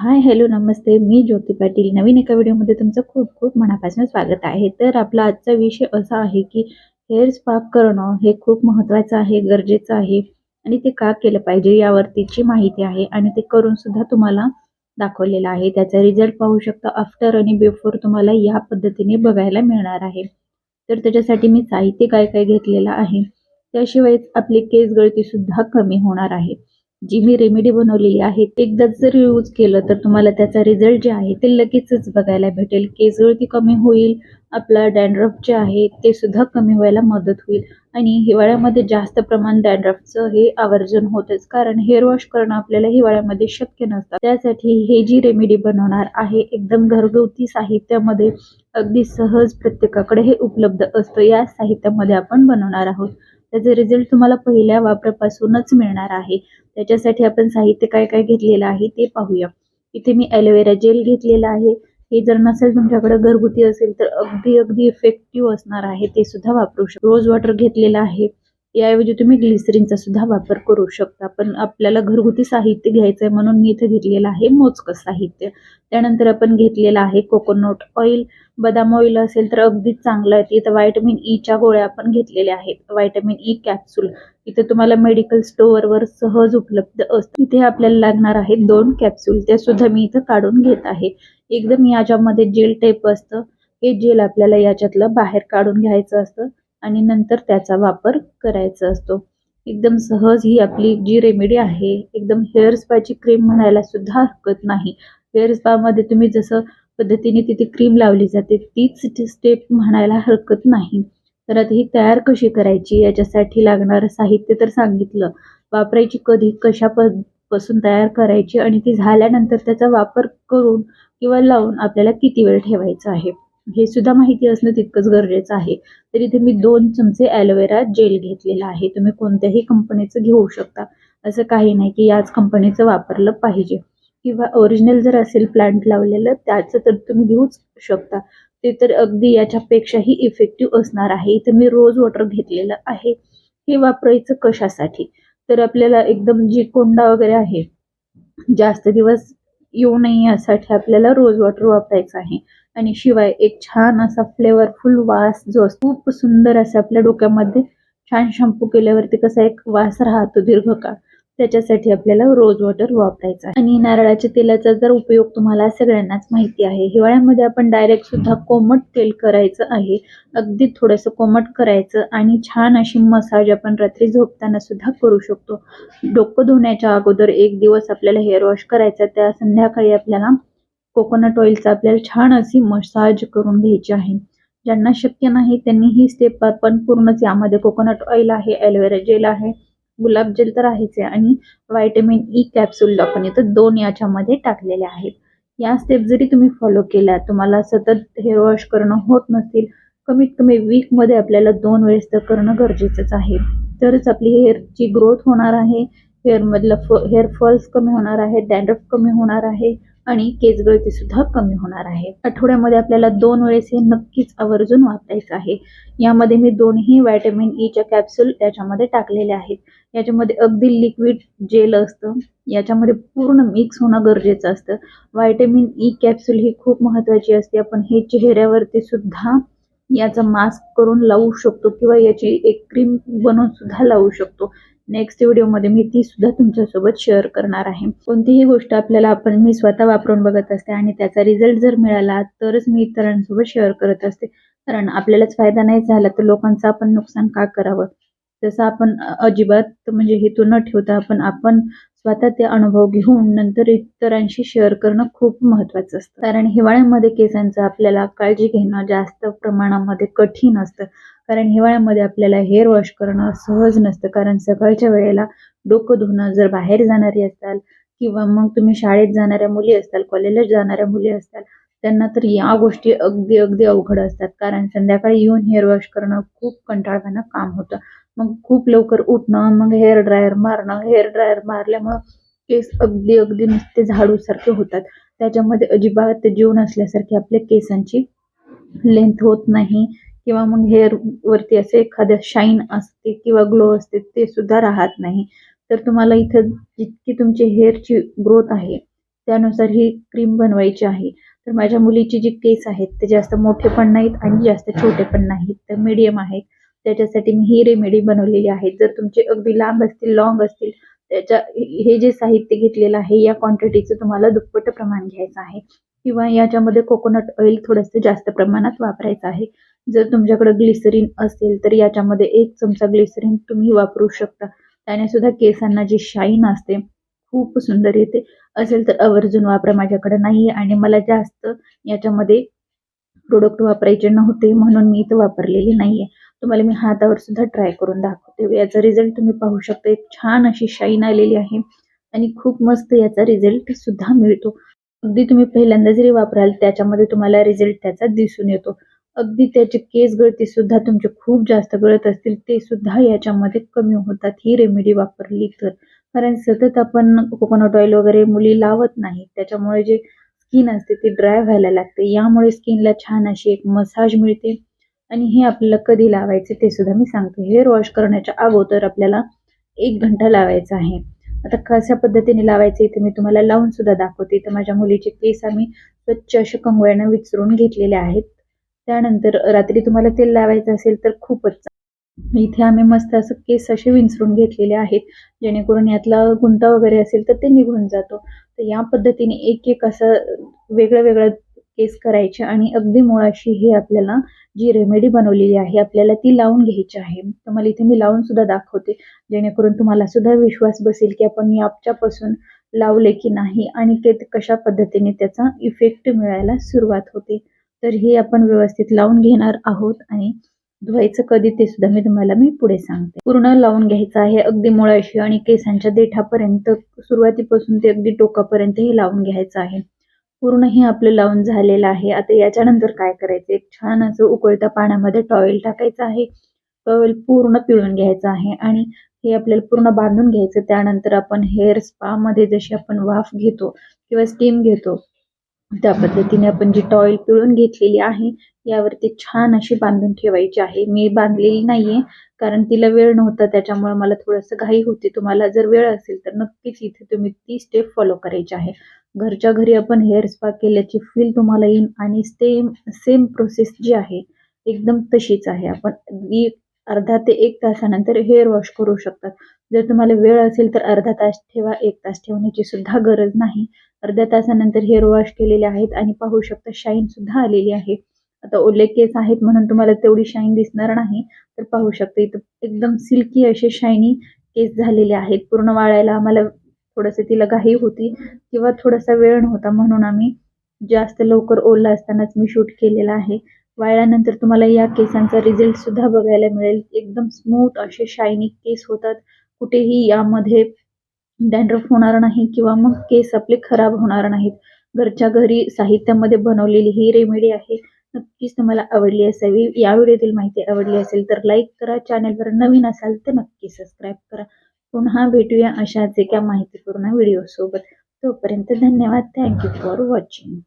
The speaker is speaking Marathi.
हाय हॅलो नमस्ते. मी ज्योती पाटील. नवीन एका व्हिडिओमध्ये तुमचं खूप खूप मनापासून स्वागत आहे. तर आपला आजचा विषय असा आहे की हेअर स्पा करणं हे खूप महत्त्वाचं आहे गरजेचं आहे आणि ते का केलं पाहिजे यावरतीची माहिती आहे आणि ते करून सुद्धा तुम्हाला दाखवलेलं आहे. त्याचा रिझल्ट पाहू शकता आफ्टर आणि बिफोर तुम्हाला या पद्धतीने बघायला मिळणार आहे. तर त्याच्यासाठी मी साहित्य काय काय घेतलेलं आहे. त्याशिवायच आपली केस गळती सुद्धा कमी होणार आहे. जी मी रेमेडी बनवलेली आहे एकदाच जर यूज केलं तर तुम्हाला त्याचा रिझल्ट जे आहे ते लगेचच बघायला भेटेल. केसगळती कमी होईल आपला डॅन्ड्रफ जे आहे ते सुद्धा कमी व्हायला मदत होईल. आणि हिवाळ्यामध्ये जास्त प्रमाण डॅन्ड्रफचं हे आवर्जन होतच कारण हेअर वॉश करणं आपल्याला हिवाळ्यामध्ये शक्य नसतं. त्यासाठी हे जी रेमेडी बनवणार आहे एकदम घरगुती साहित्यामध्ये अगदी सहज प्रत्येकाकडे हे उपलब्ध असतं. या साहित्यामध्ये आपण बनवणार आहोत. त्याचा रिझल्ट तुम्हाला पहिल्या वापरापासूनच मिळणार आहे. त्याच्यासाठी आपण साहित्य काय काय घेतलेलं आहे ते पाहूया. इथे मी ॲलोवेरा जेल घेतलेला आहे. हे जर नसेल तुमच्याकडे घरगुती असेल तर अगदी अगदी इफेक्टिव्ह असणार आहे ते सुद्धा वापरू शकतो. रोज वॉटर घेतलेलं आहे. याऐवजी तुम्ही ग्लिसरीनचा सुद्धा वापर करू शकता. पण आपल्याला घरगुती साहित्य घ्यायचं आहे म्हणून मी इथे घेतलेलं आहे मोजकं साहित्य. त्यानंतर आपण घेतलेलं आहे कोकोनट ऑइल बदाम ऑइल असेल तर अगदीच चांगलं आहे. इथं व्हायटमिन ईच्या e गोळ्या आपण घेतलेल्या आहेत. व्हायटमिन ई कॅप्सूल इथे तुम्हाला मेडिकल स्टोअरवर सहज उपलब्ध असते. इथे आपल्याला लागणार आहेत दोन कॅप्सूल ते सुद्धा मी इथं काढून घेत आहे. एकदम याच्यामध्ये जेल टाईप असतं. हे जेल आपल्याला याच्यातलं बाहेर काढून घ्यायचं असतं आणि नंतर त्याचा वापर करायचा असतो. एकदम सहज ही आपली जी रेमेडी आहे एकदम हेअर स्पाची क्रीम म्हणायला सुद्धा हरकत नाही. हेअर स्पामध्ये तुम्ही जसं पद्धतीने तिथे क्रीम लावली जाते. तीच स्टेप म्हणायला हरकत नाही. तर आता ही तयार कशी करायची? याच्यासाठी लागणारं साहित्य तर सांगितलं. वापरायची कधी कशा पासून तयार करायची? आणि ती झाल्यानंतर त्याचा वापर करून किंवा लावून आपल्याला किती वेळ ठेवायचा आहे? हे सुद्धा माहिती असणं तितकंच गरजेचं आहे. तर इथे मी दोन चमचे ॲलोवेरा जेल घेतलेला आहे. तुम्ही कोणत्याही कंपनीचं घेऊ शकता. असं काही नाही की याच कंपनीचं वापरलं पाहिजे. किंवा ओरिजिनल जर असेल प्लांट लावलेलं त्याचं तर तुम्ही घेऊच शकता. ते तर अगदी याच्यापेक्षाही इफेक्टिव्ह असणार आहे. इथं मी रोज वॉटर घेतलेलं आहे. हे वापरायचं कशासाठी? तर आपल्याला एकदम जी कोंडा वगैरे आहे जास्त दिवस येऊ नये यासाठी आपल्याला रोज वॉटर वापरायचं आहे. आणि शिवाय एक छान असा फ्लेवरफुल वास जो असतो खूप सुंदर असा आपल्या डोक्यामध्ये छान शॅम्पू केल्यावरती कसा एक वास राहतो दीर्घकाळ. त्याच्यासाठी आपल्याला रोज वॉटर वापरायचं आहे. आणि नारळाच्या तेलाचा जर उपयोग तुम्हाला सगळ्यांनाच माहिती आहे हिवाळ्यामध्ये आपण डायरेक्ट सुद्धा कोमट तेल करायचं आहे. अगदी थोडंसं कोमट करायचं आणि छान अशी मसाज आपण रात्री झोपताना सुद्धा करू शकतो. डोकं धुण्याच्या अगोदर एक दिवस आपल्याला हेअर वॉश करायचा त्या संध्याकाळी आपल्याला कोकोनट ऑइलचा आपल्याला छान अशी मसाज करून घ्यायची आहे. ज्यांना शक्य नाही त्यांनी ही स्टेप आपण पूर्णच यामध्ये कोकोनट ऑइल आहे ॲलोवेरा जेल आहे. गुलाब जेल तर आहेच आहे. आणि व्हायटमिन ई कॅप्सूल आपण इथं दोन याच्यामध्ये टाकलेले आहेत. या स्टेप जरी तुम्ही फॉलो केल्या तुम्हाला सतत हेअर वॉश करणं होत नसेल कमीत कमी वीकमध्ये आपल्याला दोन वेळेस तर करणं गरजेचंच आहे. तरच आपली हेअरची ग्रोथ होणार आहे. हेअरमधलं फ हेअर फॉल्स कमी होणार आहे डॅन्ड्रफ कमी होणार आहे. आणि केस गळती सुद्धा कमी होणार आहे. आठवड्यामध्ये आपल्याला दोन वेळेस हे नक्कीच आवर्जून वापरायचं आहे. यामध्ये मी दोन्ही व्हायटमिन ईच्या e कॅप्सूल त्याच्यामध्ये टाकलेले आहेत. याच्यामध्ये अगदी लिक्विड जेल असतं. याच्यामध्ये पूर्ण मिक्स होणं गरजेचं असतं. व्हायटमिन ई e कॅप्सूल ही खूप महत्त्वाची असते. आपण हे चेहऱ्यावरती सुद्धा याचा मास्क करून लावू शकतो किंवा याची एक क्रीम बनवून सुद्धा लावू शकतो. नेक्स्ट व्हिडिओमध्ये मी ती सुद्धा तुमच्यासोबत शेअर करणार आहे. कोणतीही गोष्ट आपल्याला आपण मी स्वतः वापरून बघत असते आणि त्याचा रिझल्ट जर मिळाला तरच मी इतरांसोबत शेअर करत असते. कारण आपल्यालाच फायदा नाही झाला तर लोकांचं आपण नुकसान का करावं? तसं आपण अजिबात म्हणजे हेतू न ठेवता आपण आपण स्वतः ते अनुभव घेऊन नंतर इतरांशी शेअर करणं खूप महत्वाचं असतं. कारण हिवाळ्यामध्ये केसांचं आपल्याला काळजी घेणं जास्त प्रमाणामध्ये कठीण असतं. कारण हिवाळ्यामध्ये आपल्याला हेअर वॉश करणं सहज नसतं. कारण सकाळच्या वेळेला डोकं धुणं जर बाहेर जाणारी असाल किंवा मग तुम्ही शाळेत जाणाऱ्या मुली असताल कॉलेजला जाणाऱ्या मुली असताल त्यांना तर या गोष्टी अगदी अगदी अवघड असतात. कारण संध्याकाळी येऊन हेअर वॉश करणं खूप कंटाळवाणं काम होतं. मग खूप लवकर उठणं मग हेअर ड्रायर मारणं हेअर ड्रायर मारल्यामुळं केस अगदी अगदी नुसते झाडूसारखे होतात. त्याच्यामध्ये अजिबात जीव नसल्यासारखी आपल्या केसांची लेंथ होत नाही. किंवा मग हेअर वरती असे एखाद्या शाईन असते किंवा ग्लो असते ते सुद्धा राहत नाही. तर तुम्हाला इथं जितकी तुमची हेअरची ग्रोथ आहे त्यानुसार ही क्रीम बनवायची आहे. तर माझ्या मुलीचे जे केस आहेत ते जास्त मोठे पण नाहीत आणि जास्त छोटे पण नाहीत. तर मीडियम आहेत. त्याच्यासाठी मी ही रेमेडी बनवलेली आहे. जर तुमचे अगदी लांब असतील लॉंग असतील त्याच्या हे जे साहित्य घेतलेलं आहे या क्वांटिटीचं तुम्हाला दुप्पट प्रमाण घ्यायचं आहे. किंवा याच्यामध्ये कोकोनट ऑइल थोडंसं जास्त प्रमाणात वापरायचं आहे. जर तुमच्याकडे ग्लिसरीन असेल तर याच्यामध्ये एक चमचा ग्लिसरीन तुम्ही वापरू शकता. त्याने सुद्धा केसांना जी शाईन असते खूप सुंदर येते. असेल तर आवर्जून वापरा माझ्याकडे नाही आणि मला जास्त याच्यामध्ये प्रोडक्ट वापरायचे नव्हते म्हणून मी इथं वापरलेली नाहीये. तुम्हाला मी हातावर सुद्धा ट्राय करून दाखवते. याचा रिझल्ट तुम्ही पाहू शकता. एक छान अशी शाईन आलेली आहे आणि खूप मस्त याचा रिझल्ट सुद्धा मिळतो. अगदी तुम्ही पहिल्यांदा जरी वापराल त्याच्यामध्ये तुम्हाला रिझल्ट त्याचा दिसून येतो. अगदी त्याचे केस गळती सुद्धा तुमचे खूप जास्त गळत असतील ते सुद्धा याच्यामध्ये कमी होतात. ही रेमेडी वापरली तर. कारण सतत आपण कोकोनट ऑइल वगैरे मुली लावत नाही. त्याच्यामुळे जे स्किन असते ती ड्राय व्हायला लागते. यामुळे स्किनला छान अशी एक मसाज मिळते. आणि हे आपल्याला कधी लावायचे ते सुद्धा मी सांगते. हेअर वॉश करण्याच्या अगोदर आपल्याला एक घंटा लावायचा आहे. आता कशा पद्धतीने लावायचे इथे मी तुम्हाला लावून सुद्धा दाखवते. तर माझ्या मुलीचे केस आम्ही स्वच्छ असे कंगव्यानं विचरून घेतलेले आहेत. त्यानंतर रात्री तुम्हाला तेल लावायचं असेल तर खूपच इथे आम्ही मस्त असं केस असे विंचरून घेतलेले आहेत जेणेकरून यातला गुंता वगैरे असेल तर ते निघून जातो. तर या पद्धतीने एक एक असं वेगळं वेगळं केस करायचे आणि अगदी मुळाशी ही आपल्याला जी रेमेडी बनवलेली आहे आपल्याला ती लावून घ्यायची आहे. तुम्हाला इथे मी लावून सुद्धा दाखवते जेणेकरून तुम्हाला सुद्धा विश्वास बसेल की आपण याच्यापासून लावले की नाही आणि ते कशा पद्धतीने त्याचा इफेक्ट मिळायला सुरुवात होते. तर हे आपण व्यवस्थित लावून घेणार आहोत आणि धुवायचं कधी ते सुद्धा मी तुम्हाला मी पुढे सांगते. पूर्ण लावून घ्यायचं आहे अगदी मुळाशी आणि केसांच्या देठापर्यंत सुरुवातीपासून ते अगदी टोकापर्यंत हे लावून घ्यायचं आहे. पूर्ण हे आपलं लावून झालेलं आहे. आता याच्यानंतर काय करायचं? एक छान असं उकळत्या पाण्यामध्ये टॉवेल टाकायचं आहे. टॉवेल पूर्ण पिळून घ्यायचं आहे आणि हे आपल्याला पूर्ण बांधून घ्यायचं. त्यानंतर आपण हेअर स्पा मध्ये जशी आपण वाफ घेतो किंवा स्टीम घेतो त्या पद्धतीने आपण जी टॉवेल पिळून घेतलेली आहे यावरती छान अशी बांधून ठेवायची आहे. मी बांधलेली नाहीये कारण तिला वेळ नव्हता त्याच्यामुळे मला थोडंसं घाई होती. तुम्हाला जर वेळ असेल तर नक्कीच इथे तुम्ही ती स्टेप फॉलो करायची आहे. घरच्या घरी आपण हेअर स्पा केल्याची फील तुम्हाला येईल आणि सेम सेम प्रोसेस जी आहे एकदम तशीच आहे. आपण अर्धा ते एक तासानंतर हेअर वॉश करू शकतात. जर तुम्हाला वेळ असेल तर अर्धा तास ठेवा एक तास ठेवण्याची सुद्धा गरज नाही. अर्ध्या तासानंतर हेअर वॉश केलेले आहेत आणि पाहू शकता शाईन सुद्धा आलेली आहे. आता ओले केस आहेत म्हणून तुम्हाला तेवढी शाईन दिसणार नाही. तर पाहू शकता इथं एकदम सिल्की असे शायनी केस झालेले आहेत. पूर्ण वाळायला आम्हाला थोडंसं तिला घाई होती किंवा थोडासा वेळ नव्हता म्हणून आम्ही जास्त लवकर ओला असतानाच मी शूट केलेला आहे. वाळल्यानंतर तुम्हाला या केसांचा रिझल्ट सुद्धा बघायला मिळेल. एकदम स्मूथ असे शायनी केस होतात. कुठेही यामध्ये डॅन्ड्रफ होणार नाही किंवा मग केस आपले खराब होणार नाहीत. घरच्या घरी साहित्यामध्ये बनवलेली ही रेमेडी आहे. नक्कीच तुम्हाला आवडली असावी. या व्हिडिओतील माहिती आवडली असेल तर लाईक करा. चॅनलवर नवीन असाल तर नक्की सबस्क्राईब करा. पुन्हा भेटूया अशाच एका माहितीपूर्ण व्हिडिओसोबत. तोपर्यंत धन्यवाद. Thank you for watching.